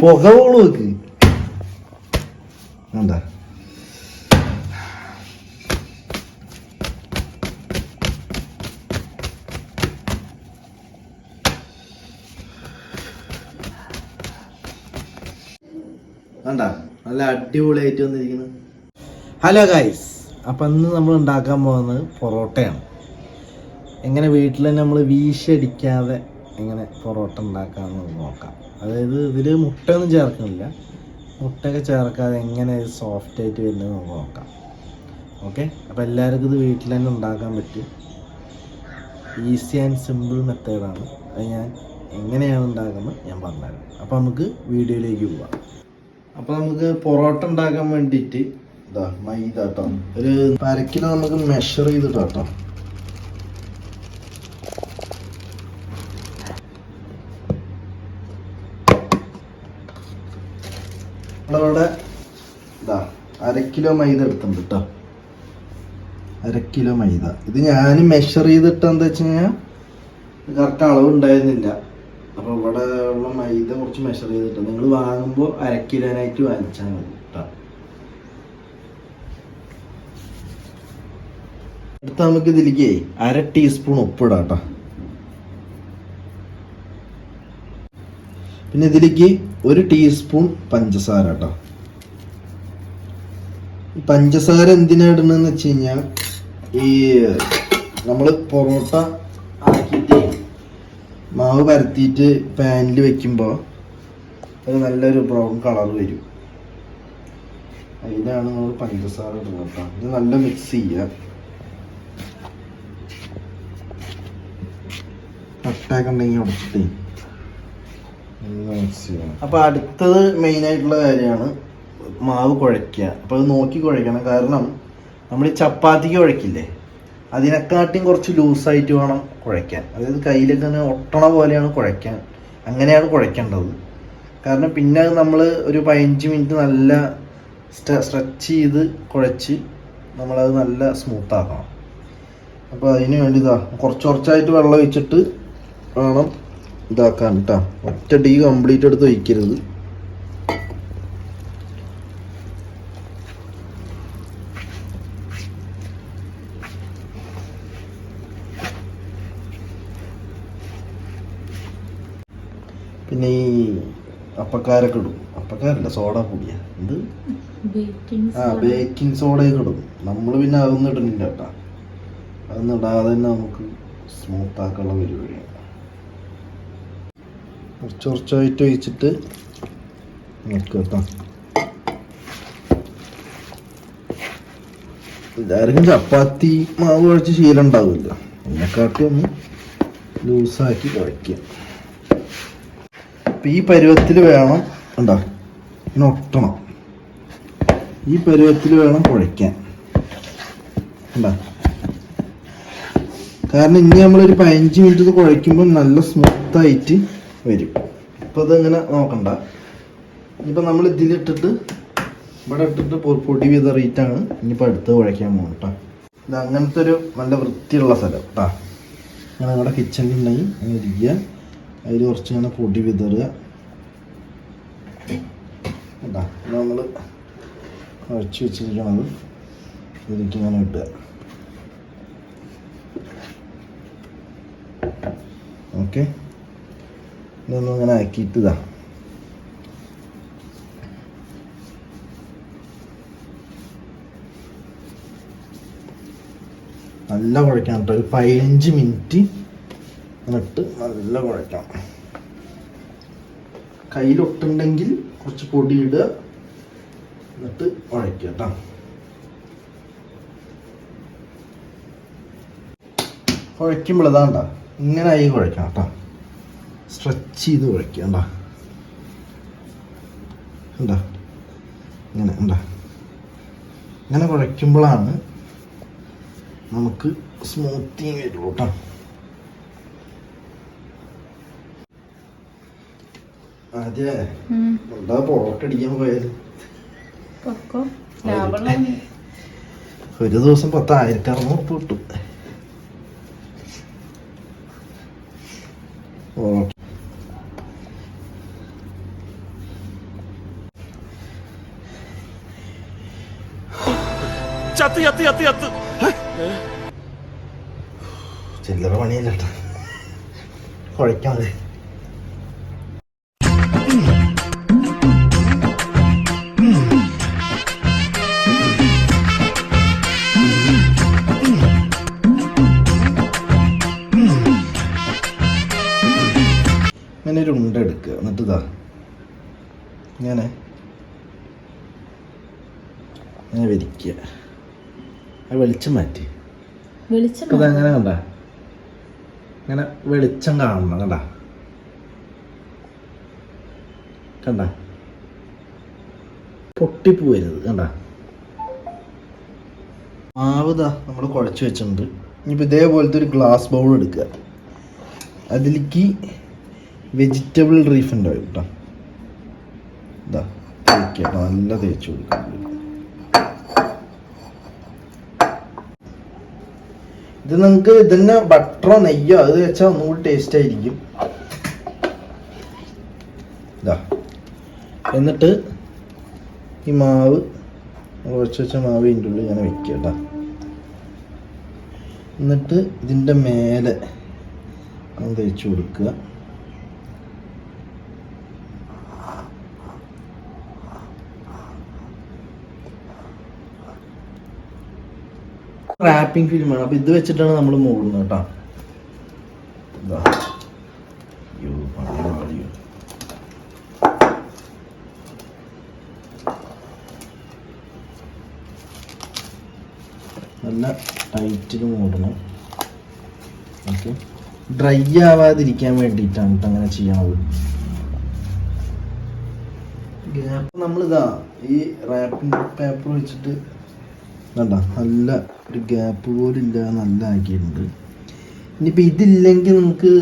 പുക പോൾ വെക്ക് എന്താ? വേണ്ട നല്ല അടിപൊളിയായിട്ട് വന്നിരിക്കുന്നു. ഹലോ ഗൈസ് അപ്പം ഇന്ന് നമ്മൾ ഉണ്ടാക്കാൻ പോകുന്നത് പൊറോട്ടയാണ്. എങ്ങനെ വീട്ടിൽ തന്നെ നമ്മൾ വീശടിക്കാതെ എങ്ങനെ പൊറോട്ട ഉണ്ടാക്കാമെന്ന് നോക്കാം. അതായത് ഇതിൽ മുട്ടയൊന്നും ചേർക്കുന്നില്ല. മുട്ടയൊക്കെ ചേർക്കാതെ എങ്ങനെ സോഫ്റ്റ് ആയിട്ട് വരുന്നത് നമുക്ക് നോക്കാം. ഓക്കെ അപ്പോൾ എല്ലാവർക്കും ഇത് വീട്ടിൽ തന്നെ ഉണ്ടാക്കാൻ പറ്റും ഈസി ആൻഡ് സിമ്പിൾ മെത്തേഡാണ് അത് ഞാൻ എങ്ങനെയാണ് ഉണ്ടാക്കുന്നത് ഞാൻ പറഞ്ഞുതരാം. അപ്പോൾ നമുക്ക് വീഡിയോയിലേക്ക് പോവാം. അപ്പോൾ നമുക്ക് പൊറോട്ട ഉണ്ടാക്കാൻ വേണ്ടിയിട്ട് ഇതാ മൈദ കേട്ടോ ഒരു പരക്കിലോ കിലോ നമുക്ക് മെഷർ ചെയ്തിട്ടോ കേട്ടോ നമ്മളവിടെ ഇതാ അര കിലോ മൈദ എടുത്തിട്ടുണ്ട് കേട്ടോ അര കിലോ മൈദ. ഇത് ഞാൻ മെഷർ ചെയ്തിട്ട് എന്താ വെച്ച് കഴിഞ്ഞാൽ കറക്റ്റ് അളവ് ഉണ്ടായിരുന്നില്ല. അപ്പോൾ ഇവിടെ ഉള്ള മൈദ കുറച്ച് മെഷർ ചെയ്തിട്ട് നിങ്ങൾ വാങ്ങുമ്പോൾ അര കിലോനായിട്ട് വാങ്ങിച്ചാൽ മതി കേട്ടോ അടുത്ത നമുക്ക് ഇതിലേക്ക് അര ടീസ്പൂൺ ഉപ്പിടാം കേട്ടോ പിന്നെ ഇതിലേക്ക് ഒരു ടീസ്പൂൺ പഞ്ചസാര കേട്ടോ പഞ്ചസാര എന്തിനാ ഇടണമെന്ന് വെച്ച് കഴിഞ്ഞാൽ ഈ നമ്മൾ പൊറോട്ട ആക്കിയിട്ട് മാവ് പരത്തിയിട്ട് പാനിൽ വെക്കുമ്പോൾ അത് നല്ലൊരു ബ്രൗൺ കളർ വരും. അതിനാണ് നമ്മൾ പഞ്ചസാര ഇടുന്നത് ഇത് നല്ല മിക്സ് ചെയ്യുക കട്ടയൊക്കെ ഉണ്ടെങ്കിൽ ഉടച്ചിട്ടേ മിക്സ് ചെയ്യണം അപ്പോൾ അടുത്തത് കാര്യമാണ് മാവ് കുഴയ്ക്കുക. അപ്പോൾ അത് നോക്കി കുഴയ്ക്കണം. കാരണം നമ്മൾ ചപ്പാത്തിക്ക് കുഴക്കില്ലേ അതിനെക്കാട്ടിയും കുറച്ച് ലൂസായിട്ട് വേണം കുഴയ്ക്കാൻ. അതായത് കയ്യിലൊക്കെ ഒട്ടണ പോലെയാണ് കുഴയ്ക്കാൻ. അങ്ങനെയാണ് കുഴയ്ക്കേണ്ടത്. കാരണം പിന്നെ നമ്മൾ ഒരു പതിനഞ്ച് മിനിറ്റ് നല്ല സ്ട്രെച്ച് ചെയ്ത് കുഴച്ച് നമ്മളത് നല്ല സ്മൂത്ത് ആക്കണം. അപ്പോൾ അതിന് വേണ്ടി ഇതാ കുറച്ച് കുറച്ചായിട്ട് വെള്ളം ഒഴിച്ചിട്ട് വേണം ഇതാക്കാൻ കേട്ടോ ഒറ്റ ഡീ കംപ്ലീറ്റ് എടുത്ത് ഒഴിക്കരുത്. പിന്നെ ഈ അപ്പക്കാരൊക്കെ ഇടും. അപ്പക്കാരല്ല സോഡ പൊടിയ. എന്ത്? ആ ബേക്കിംഗ് സോഡയൊക്കെ ഇടും. നമ്മൾ പിന്നെ അതൊന്നും ഇടുന്നില്ല കേട്ടാ. അതൊന്നും ഇടാതെ തന്നെ നമുക്ക് സ്മൂത്ത് ആക്കാനുള്ള പരിപാടിയാണ് കുറച്ച് കുറച്ചായിട്ട് ഒഴിച്ചിട്ട് നമുക്ക് കേട്ടോ. എല്ലാവർക്കും ചപ്പാത്തി മാവ് കുഴച്ച് ശീലം ഉണ്ടാവില്ല. എന്നെക്കാട്ടി ഒന്ന് ലൂസാക്കി കുഴയ്ക്കുക അപ്പം ഈ പരുവത്തിൽ വേണം ഉണ്ടോ ഇങ്ങനെ ഒട്ടണം. ഈ പരുവത്തിൽ വേണം കുഴയ്ക്കാൻ. ഉണ്ടോ കാരണം ഇനി നമ്മളൊരു പതിനഞ്ച് മിനിറ്റ് കുഴയ്ക്കുമ്പോൾ നല്ല സ്മൂത്തായിട്ട് വരും. ഇപ്പം അതിങ്ങനെ നോക്കണ്ട. ഇനിയിപ്പോൾ നമ്മൾ ഇതിലിട്ടിട്ട് ഇവിടെ ഇട്ടിട്ട് പൊടി വിതറിയിട്ടാണ് ഇനിയിപ്പോൾ അടുത്ത് കുഴയ്ക്കാൻ പോകും കേട്ടോ ഇത് അങ്ങനത്തെ ഒരു നല്ല വൃത്തിയുള്ള സ്ഥലം കേട്ടോ അങ്ങനെ നമ്മുടെ കിച്ചണിൽ ഉണ്ടെങ്കിൽ അങ്ങനെ ഇരിക്കുക അതിൽ കുറച്ച് ഇങ്ങനെ പൊടി വിതറുക. കേട്ടോ നമ്മൾ കുഴച്ച് വെച്ചിരിക്കണത് ഇതിലേക്ക് ഇങ്ങനെ ഇട്ടുക ഓക്കെ? ഇതൊന്നും ഇങ്ങനെ ആക്കിയിട്ട് ഇതാ. നല്ല കുഴക്കണം കേട്ടോ ഒരു പതിനഞ്ച് മിനിറ്റ് എന്നിട്ട് നല്ല കുഴക്കണം കയ്യിലൊട്ടുണ്ടെങ്കിൽ കുറച്ച് പൊടി എന്നിട്ട് കുഴയ്ക്കുക കേട്ടോ കുഴയ്ക്കുമ്പോൾ ഇതാണ്ട ഇങ്ങനെ ആയി കുഴക്കണം കേട്ടോ സ്ട്രെച്ച് ചെയ്ത് കുഴക്കുക ഉണ്ടാ ഉണ്ടാ ഇങ്ങനെ ഉണ്ടാ ഇങ്ങനെ കുഴയ്ക്കുമ്പോഴാണ് നമുക്ക് സ്മൂത്തിങ് വരുള്ളൂ കേട്ടോ അതെ എന്താ പൊറോട്ടടിക്കാൻ പോയത്? ഒരു ദിവസം പത്ത് ആയിരത്തി അറുന്നൂറ് ഉപ്പ് കിട്ടും. ചില്ലറ പണിയല്ല കേട്ടോ ഇതാ ഇങ്ങനെ അങ്ങനെ വിരിക്കുക ആ വെളിച്ചം മാറ്റി. ഇതങ്ങനെ കണ്ട? ഇങ്ങനെ വെളിച്ചം കാണണം കണ്ട? കണ്ട? പൊട്ടിപ്പോവരുത് കണ്ട? മാവുതാ നമ്മൾ കുഴച്ച് വെച്ചിട്ടുണ്ട്. ഇനിയിപ്പോൾ ഇതേപോലത്തെ ഒരു ഗ്ലാസ് ബൗൾ എടുക്കുക. അതിലേക്ക് വെജിറ്റബിൾ റീഫണ്ട് ഓയിൽ കേട്ടോ ഇതാ തേക്കുക നല്ല തേച്ച് കൊടുക്കാം. ഇത് നിങ്ങൾക്ക് ഇതിന് ബട്ടറോ നെയ്യോ അത് വെച്ചാൽ ഒന്നുകൂടി ടേസ്റ്റ് ആയിരിക്കും. ഇതാ എന്നിട്ട് ഈ മാവ് കുറച്ച് വെച്ച മാവ് ഇതിന്റെ ഉള്ളിൽ ഇങ്ങനെ വെക്കുക കേട്ടോ. എന്നിട്ട് ഇതിന്റെ മേലെ തേച്ച് കൊടുക്കുക. റാപ്പിംഗ് ഫിലിം ആണ് അപ്പൊ ഇത് വെച്ചിട്ടാണ് നമ്മൾ മൂടുന്നത് കേട്ടോ. നല്ല ടൈറ്റിൽ മൂടണം. ഓക്കെ ഡ്രൈ ആവാതിരിക്കാൻ വേണ്ടിയിട്ടാണ് കേട്ടോ അങ്ങനെ ചെയ്യണത് നമ്മളിതാ ഈ റാപ്പിംഗ് പേപ്പർ വെച്ചിട്ട് വേണ്ട നല്ല ഒരു ഗ്യാപ്പ് പോലും ഇല്ലാതെ നല്ല ആക്കിയിട്ടുണ്ട് ഇനിയിപ്പോൾ ഇതില്ലെങ്കിൽ നമുക്ക്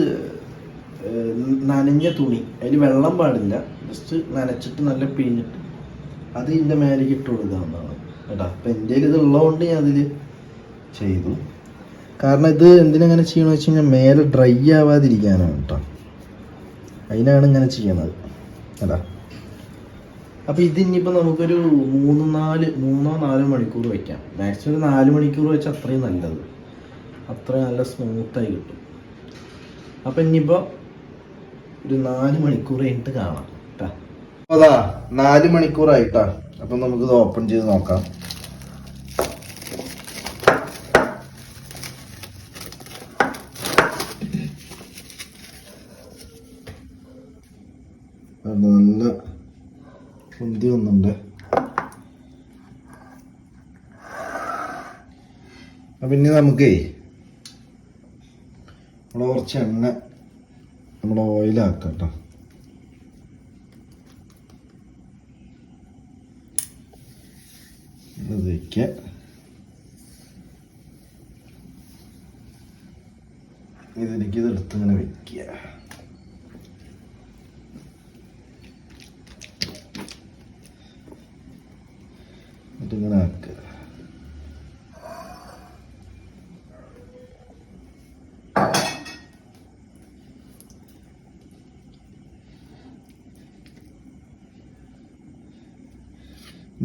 നനഞ്ഞ തുണി അതിൽ വെള്ളം പാടില്ല. ജസ്റ്റ് നനച്ചിട്ട് നല്ല പിഴിഞ്ഞിട്ട് അത് ഇതിന്റെ മേലേക്ക് ഇട്ട് കൊടുക്കാവുന്നതാണ് കേട്ടോ അപ്പം എന്റെ ഇത് ഉള്ളതുകൊണ്ട് ഞാൻ അതിൽ ചെയ്തു. കാരണം ഇത് എന്തിനങ്ങനെ ചെയ്യണമെന്ന് വെച്ച് കഴിഞ്ഞാൽ മേലെ ഡ്രൈ ആവാതിരിക്കാനാണ് കേട്ടോ അതിനാണ് ഇങ്ങനെ ചെയ്യണത്. കേട്ടാ അപ്പൊ ഇത് നമുക്കൊരു മൂന്ന് നാല് മൂന്നോ നാലോ മണിക്കൂർ വെക്കാം. മാക്സിമം ഒരു നാല് മണിക്കൂർ വെച്ചാൽ അത്രയും നല്ലത്. അത്രയും നല്ല സ്മൂത്തായി കിട്ടും. അപ്പൊ ഇനിയിപ്പോ ഒരു നാല് മണിക്കൂർ കഴിഞ്ഞിട്ട് കാണാം. ട്ടാ. അതാ നാല് മണിക്കൂറായിട്ടാ. അപ്പൊ നമുക്കിത് ഓപ്പൺ ചെയ്ത് നോക്കാം അത് നല്ല പൊന്തി വന്നുണ്ട് ഇനി നമുക്കേ നമ്മൾ കുറച്ച് എണ്ണ നമ്മൾ ഓയിലാക്കാം കേട്ടോ ഇത് വയ്ക്കുക ഇതിലേക്ക് ഇതെടുത്ത് ഇങ്ങനെ വെക്കുക എന്നിട്ട് ഇങ്ങനെ ആക്കുക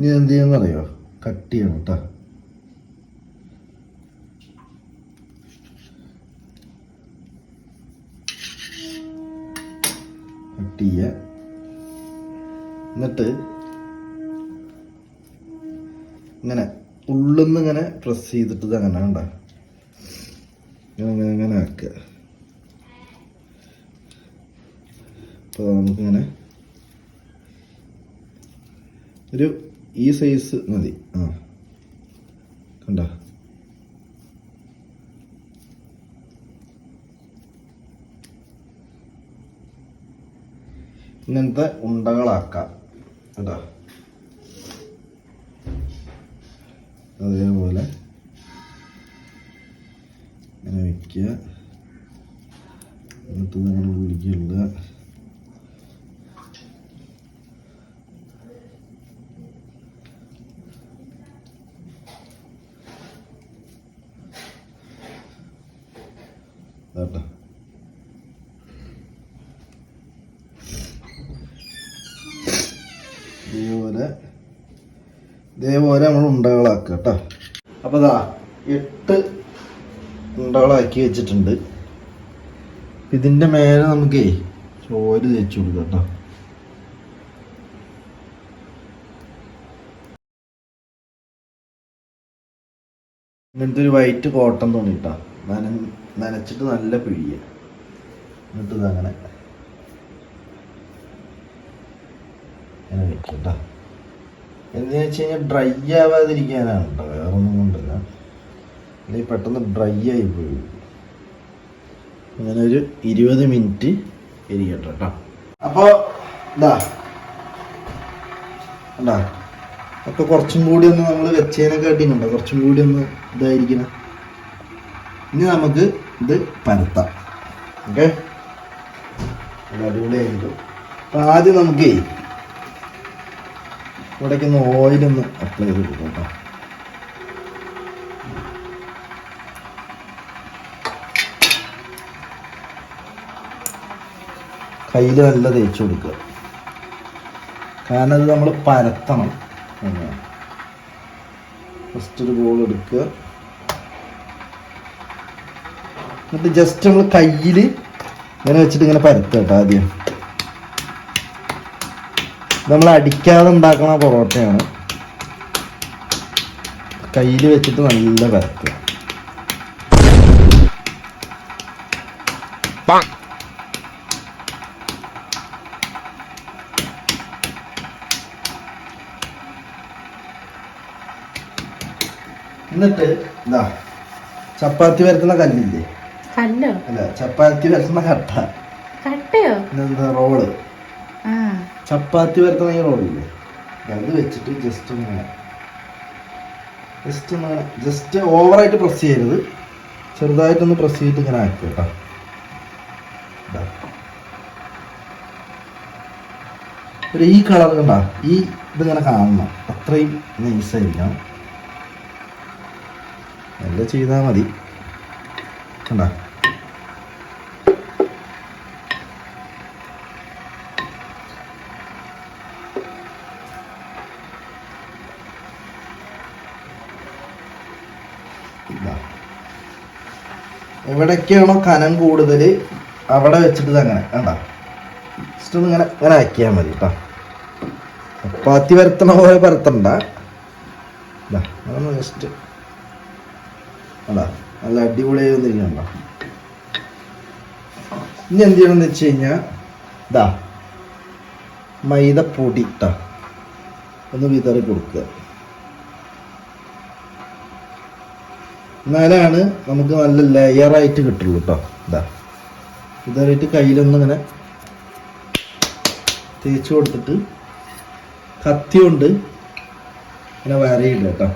ഇനി എന്ത് ചെയ്യാന്നറിയോ കട്ട് ചെയ്യണം കേട്ടോ കട്ട് ചെയ്യുക എന്നിട്ട് ഇങ്ങനെ ഉള്ളിന്ന് ഇങ്ങനെ പ്രസ് ചെയ്തിട്ട് അങ്ങനെ കണ്ട. ഇങ്ങനെ ഇങ്ങനെ ഇങ്ങനെ ആക്കുക. അപ്പോൾ നമുക്കിങ്ങനെ ഒരു ഈ സൈസ് മതി. ആ. കണ്ട? ഇങ്ങനത്തെ ഉണ്ടകളാക്കാം. കേട്ടോ അതേപോലെ ഇങ്ങനെ വെക്കുക. എന്നിട്ട് നമ്മൾ ഉരുക്കിയുള്ള കേട്ടോ. ഇതേപോലെ ഇതേപോലെ നമ്മൾ ഉണ്ടകളാക്കുക കേട്ടോ. അപ്പോൾ ഇതാ എട്ട് ഉണ്ടകളാക്കി വെച്ചിട്ടുണ്ട്. ഇതിന്റെ മേലെ നമുക്കേ ചോര് തേച്ച് കൊടുക്കാം കേട്ടോ. ഇങ്ങനത്തെ ഒരു വൈറ്റ് കോട്ടൺ തോന്നിട്ടാ ഇട്ടാ നന നനച്ചിട്ട് നല്ല പിഴിയ. എന്നിട്ട് ഇതങ്ങനെ അങ്ങനെ. വെക്കും കേട്ടോ എന്ന് വെച്ച് കഴിഞ്ഞാൽ ഡ്രൈ ആവാതിരിക്കാനാണ് കേട്ടോ വേറെ ഒന്നും കൊണ്ടല്ല. അല്ലെങ്കിൽ പെട്ടെന്ന് ഡ്രൈ ആയി പോയി. അങ്ങനെ ഒരു ഇരുപത് മിനിറ്റ് ഇരിക്കട്ടെ കേട്ടോ അപ്പോൾ ഇതാ. ഉണ്ടാ അപ്പോൾ കുറച്ചും കൂടി ഒന്ന് നമ്മൾ വെച്ചതിനെക്കാട്ടിയും കാട്ടിയിട്ടുണ്ടോ കുറച്ചും കൂടി ഒന്ന് ഇതായിരിക്കണം. ഇനി നമുക്ക് ഇത് പരത്താം. ഓക്കെ? അടിപൊളിയായിരിക്കും. അപ്പം ആദ്യം നമുക്ക് ഇവിടേക്ക് ഒന്ന് ഓയിലൊന്ന് അപ്ലൈ ചെയ്ത് കൊടുക്കാം കേട്ടോ. കയ്യിൽ നല്ല തേച്ച് കൊടുക്കുക. കാരണം ഇത് നമ്മൾ പരത്തണം. ഫസ്റ്റ് ഒരു ബോൾ എടുക്കുക. എന്നിട്ട് ജസ്റ്റ് നമ്മൾ കയ്യിൽ ഇങ്ങനെ വെച്ചിട്ട് ഇങ്ങനെ പരത്തുക കേട്ടോ ആദ്യം. നമ്മൾ അടിക്കാതെ ഉണ്ടാക്കണ പൊറോട്ടയാണ്. കയ്യിൽ വെച്ചിട്ട് നല്ല പരത്തുക. എന്നിട്ട് എന്താ ചപ്പാത്തി വരത്തുന്ന കല്ലില്ലേ? കല്ലോ? അല്ല ചപ്പാത്തി വരുത്തുന്ന കട്ട. കട്ടയോ? റോൾ. ചപ്പാത്തി വരുത്തുന്ന ഈ റോളില്ലേ? അത് വെച്ചിട്ട് ജസ്റ്റ് ഒന്ന് ജസ്റ്റ് ഒന്ന് ജസ്റ്റ് ഓവറായിട്ട് പ്രസ് ചെയ്യരുത്. ചെറുതായിട്ടൊന്ന് പ്രസ് ചെയ്തിട്ട് ഇങ്ങനെ ആക്കി കേട്ടോ. ഒരു ഈ കളർ കണ്ട ഈ ഇതിങ്ങനെ കാണണം. അത്രയും നൈസായിരിക്കണം എല്ലാം ചെയ്താൽ മതി. കണ്ട? എവിടൊക്കെയാണോ കനം കൂടുതൽ അവിടെ വെച്ചിട്ട് അങ്ങനെ കണ്ട? ജസ്റ്റ് ഒന്ന് ഇങ്ങനെ ഇങ്ങനെ ആക്കിയാൽ മതി കേട്ടോ ചപ്പാത്തി പരത്തണ പോലെ പരത്തണ്ട. ജസ്റ്റ് അതാ നല്ല അടിപൊളിയായി വന്നിരിക്കണ്ട ഇനി എന്ത് ചെയ്യണമെന്ന് വെച്ച് കഴിഞ്ഞാൽ ഇതാ മൈദപ്പൊടി ഇട്ടാ ഒന്ന് വിതറി കൊടുക്കുക. എന്നാലാണ് നമുക്ക് നല്ല ലെയറായിട്ട് കിട്ടുള്ളൂ കേട്ടോ ഇതാ. ഇതായിട്ട് കയ്യിലൊന്ന് ഇങ്ങനെ തേച്ച് കൊടുത്തിട്ട് കത്തി കൊണ്ട് ഇങ്ങനെ വരയില്ല കേട്ടോ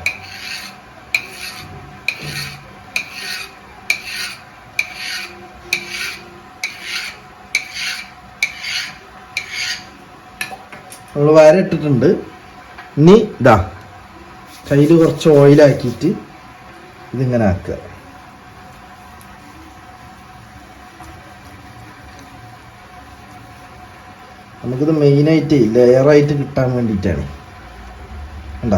നമ്മൾ വര ഇട്ടിട്ടുണ്ട്. ഇനി ഇതാ കയ്യിൽ കുറച്ച് ഓയിലാക്കിയിട്ട് ഇതിങ്ങനെ ആക്കുക. നമുക്കിത് മെയിനായിട്ട് ലെയറായിട്ട് കിട്ടാൻ വേണ്ടിയിട്ടാണ്. കണ്ടാ?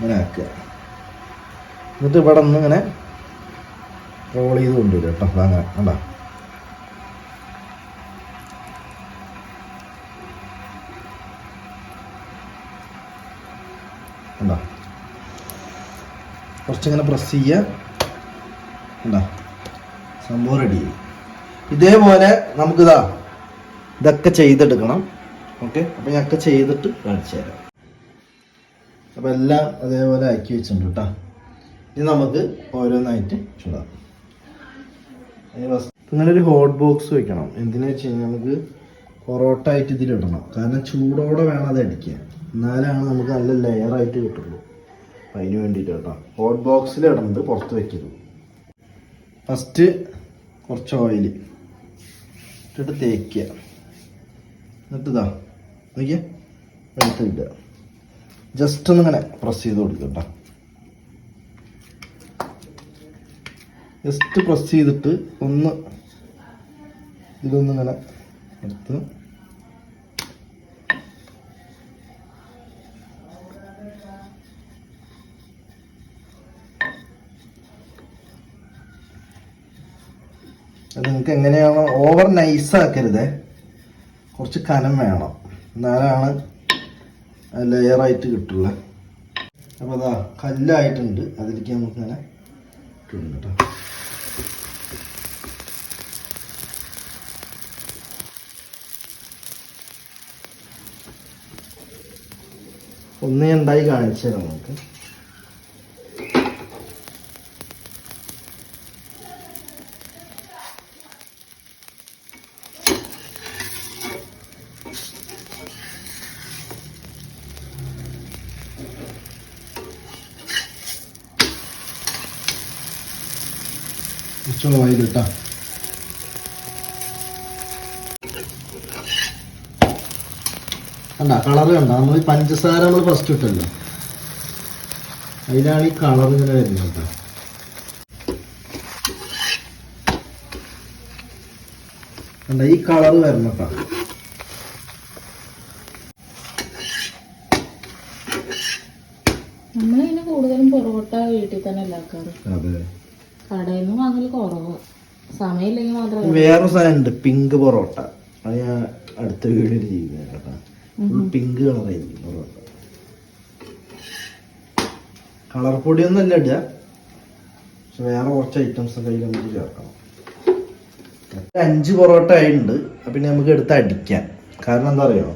ഇങ്ങനെ ആക്കുക. എന്നിട്ട് ഇവിടെ നിന്ന് ഇങ്ങനെ റോൾ ചെയ്ത് കൊണ്ടുവരും കേട്ടോ. അതങ്ങനെ കണ്ടാ? കുറച്ചിങ്ങനെ പ്രസ് ചെയ്യുക ഉണ്ടോ സംഭവം റെഡി ഇതേപോലെ നമുക്കിതാ ഇതൊക്കെ ചെയ്തെടുക്കണം. ഓക്കെ അപ്പം ഞാനൊക്കെ ചെയ്തിട്ട് കാണിച്ചു തരാം. അപ്പം എല്ലാം അതേപോലെ ആക്കി വെച്ചിട്ടുണ്ട് കേട്ടോ ഇനി നമുക്ക് ഓരോന്നായിട്ട് ചൂടാം ഇങ്ങനെ ഒരു ഹോട്ട് ബോക്സ് വെക്കണം. എന്തിനാ വെച്ച് കഴിഞ്ഞാൽ നമുക്ക് പൊറോട്ട ആയിട്ട് ഇതിലിടണം. കാരണം ചൂടോടെ വേണം അത് അടിക്കാൻ. എന്നാലാണ് നമുക്ക് നല്ല ലെയറായിട്ട് കിട്ടുള്ളൂ. അതിന് വേണ്ടിയിട്ട് കേട്ടോ ഹോട്ട് ബോക്സിൽ ഇടണത് പുറത്ത് വെക്കരുത്. ഫസ്റ്റ് കുറച്ച് ഓയിൽ ഇട്ടിട്ട് തേക്കുക. എന്നിട്ട് ഇതാ നോക്കിയ എടുത്ത് ഇടുക. ജസ്റ്റ് ഒന്ന് ഇങ്ങനെ പ്രസ് ചെയ്ത് കൊടുക്കുക കേട്ടോ ജസ്റ്റ് പ്രസ് ചെയ്തിട്ട് ഒന്ന് ഇതൊന്നിങ്ങനെ എടുത്ത് അത് നിങ്ങൾക്ക് എങ്ങനെയാണോ ഓവർ നൈസ് ആക്കരുത്. കുറച്ച് കനം വേണം. എന്നാലാണ് ലെയറായിട്ട് കിട്ടുള്ളത് അപ്പോൾ അതാ കല്ലായിട്ടുണ്ട്. അതിലേക്ക് നമുക്ക് ഇങ്ങനെ ഇട്ടിടും കേട്ടോ. ഒന്ന് ഉണ്ടായി കാണിച്ചു തരാം നമുക്ക്. ഓയിൽ കേട്ടോ. കണ്ട കളർ കണ്ട. നമ്മൾ ഈ പഞ്ചസാര നമ്മൾ ഫസ്റ്റ് ഇട്ടല്ലോ. അതിലാണ് ഈ കളർ ഇങ്ങനെ വരുന്നത് കേട്ടോ. കണ്ട ഈ കളർ വരണം കേട്ടോ. നമ്മളിങ്ങനെ കൂടുതലും പൊറോട്ട വീട്ടിൽ തന്നെ ഉണ്ടാക്കാറ്. അതെ. കടയിൽ നിന്ന് വാങ്ങൽ കുറവ്. സമയമില്ലെങ്കിൽ മാത്രം വേറെ സാധനം ഉണ്ട് പിങ്ക് പൊറോട്ട. അത് ഞാൻ അടുത്ത വീഡിയോയിൽ ചെയ്യുന്ന കേട്ടോ. പിങ്ക് കളറായിരുന്നു പൊറോട്ട. കളർ പൊടിയൊന്നും അല്ല ഇടുക. പക്ഷെ വേറെ കുറച്ച് ഐറ്റംസ് അതിൽ നമുക്ക് ചേർക്കണം. അഞ്ച് പൊറോട്ട ആയിട്ടുണ്ട്. പിന്നെ നമുക്ക് എടുത്ത് അടിക്കാം. കാരണം എന്താ പറയുക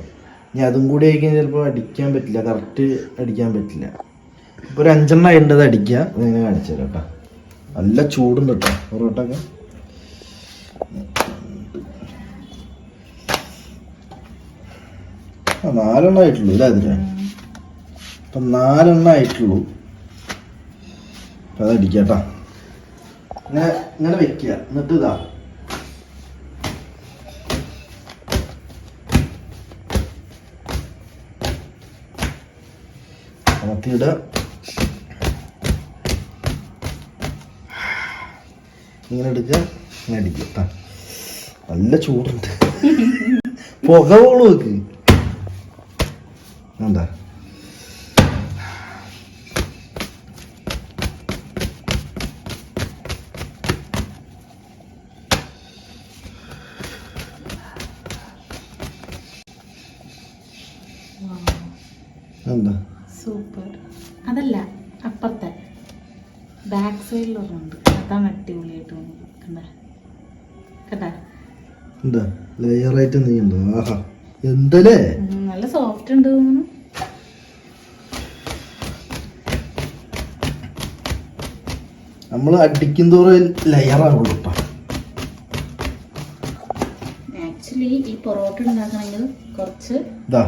ഇനി അതും കൂടി ആയിക്കഴിഞ്ഞാൽ ചിലപ്പോൾ അടിക്കാൻ പറ്റില്ല. കറക്റ്റ് അടിക്കാൻ പറ്റില്ല. ഇപ്പോൾ ഒരു അഞ്ചെണ്ണം ആയിട്ടുണ്ട് അത് അടിക്കുക ഇങ്ങനെ കാണിച്ചു തരാം കേട്ടോ. നല്ല ചൂടുണ്ട് കേട്ടോ പൊറോട്ട ഒക്കെ. നാലെണ്ണം ആയിട്ടുള്ളൂ അല്ലേ അതിന്? അപ്പം നാലെണ്ണം ആയിട്ടുള്ളൂ. അപ്പം ഇങ്ങനെ ഇങ്ങനെ വെക്കുക. എന്നിട്ട് ഇതാ. അമർത്തിയിടുക. ഇങ്ങനെ എടുക്കുക ഇങ്ങനെ അടിക്കുക. നല്ല ചൂടുണ്ട്. പുക പോളു വെക്ക് എന്താ സൂപ്പർ. അതല്ല അപ്പുറത്തെ. ബാക്ക് സൈഡിലൊരെണ്ണുണ്ട് അതാണ് അടിപൊളിയായിട്ട് എന്താ? ലെയറായിട്ട് നീ ഉണ്ടോ? ആഹാ. എന്തല്ലേ? നല്ല സോഫ്റ്റ് ഉണ്ട് തോന്നുന്നു. നമ്മൾ അടിക്കും തോറും ലെയർ ആവുള്ളൂ ആക്ച്വലി ഈ പൊറോട്ട ഉണ്ടാക്കണമെങ്കിൽ കുറച്ച് ഇതാ.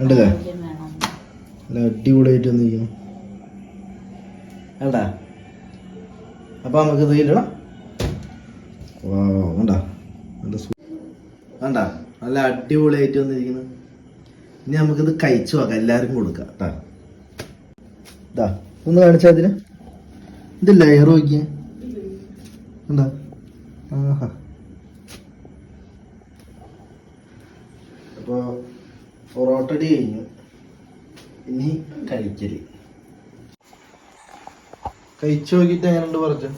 വേണം. നല്ല അടിപൊളിയായിട്ട് വന്നിരിക്കുന്നു. വേണ്ടാ അപ്പൊ നമുക്ക് ഇത് വാ വേണ്ട നല്ല വേണ്ട നല്ല അടിപൊളിയായിട്ട് വന്നിരിക്കുന്നു. ഇനി നമുക്കിത് കഴിച്ചു നോക്കാം. എല്ലാവർക്കും കൊടുക്കാം ഇതാ ഒന്ന് കാണിച്ചാൽ അതിന്? ഇത് ലെയർ നോക്കിയ എന്താ ആഹാ. അപ്പോൾ പൊറോട്ടടി കഴിഞ്ഞു. ഇനി കഴിക്കൽ. കഴിച്ചു നോക്കിയിട്ട് എങ്ങനെയുണ്ട് പറഞ്ഞു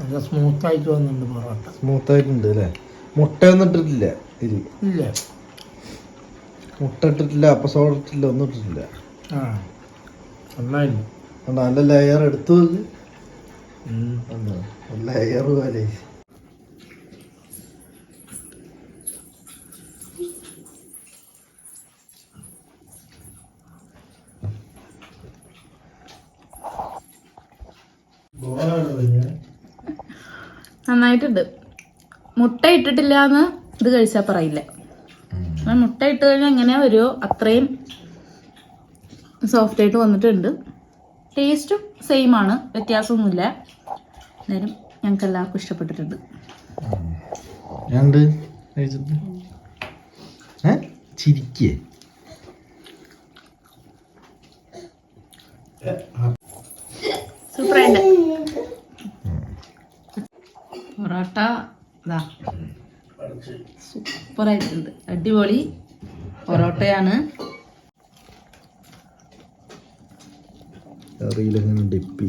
നല്ല സ്മൂത്ത് ആയിട്ട് വന്നിട്ടുണ്ട് പൊറോട്ട. സ്മൂത്ത് ആയിട്ടുണ്ട് അല്ലേ? മുട്ട ഒന്നും ഇട്ടിട്ടില്ല ഇതിൽ ഇല്ല. മുട്ട ഇട്ടിട്ടില്ല അപ്പസോട ഇട്ടിട്ടില്ല ഒന്നും ഇട്ടിട്ടില്ല. ആ കണ്ടോ, നല്ല ലെയർ എടുത്തു ലെയർ പോലെ നന്നായിട്ടുണ്ട് മുട്ട ഇട്ടിട്ടില്ല എന്ന് ഇത് കഴിച്ചാൽ പറയില്ല. മുട്ട ഇട്ട് കഴിഞ്ഞാൽ എങ്ങനെ വരുമോ അത്രയും സോഫ്റ്റ് ആയിട്ട് വന്നിട്ടുണ്ട്. ടേസ്റ്റും സെയിം ആണ്. വ്യത്യാസമൊന്നുമില്ല. എന്നാലും ഞങ്ങൾക്ക് എല്ലാവർക്കും ഇഷ്ടപ്പെട്ടിട്ടുണ്ട് ചിരിക്കേ. സൂപ്പറായിട്ട് പൊറോട്ട ഇതാ സൂപ്പറായിട്ടുണ്ട്. അടിപൊളി പൊറോട്ടയാണ്. ഡിപ്പ്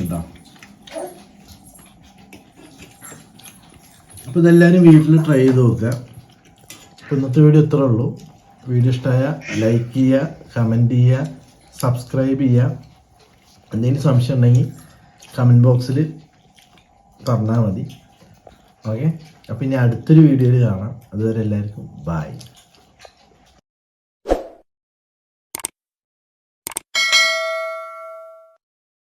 കേട്ടോ അപ്പോൾ ഇതെല്ലാവരും വീട്ടിൽ ട്രൈ ചെയ്ത് അപ്പോൾ ഇന്നത്തെ വീഡിയോ ഇത്രേ ഉള്ളൂ. വീഡിയോ ഇഷ്ടമായ ലൈക്ക് ചെയ്യുക കമന്റ് ചെയ്യുക സബ്സ്ക്രൈബ് ചെയ്യുക. എന്തെങ്കിലും സംശയം ഉണ്ടെങ്കിൽ കമന്റ് ബോക്സിൽ പറഞ്ഞാൽ മതി. ഓക്കെ അപ്പോൾ ഇനി അടുത്തൊരു വീഡിയോയിൽ കാണാം. അതുവരെ എല്ലാവർക്കും ബായ്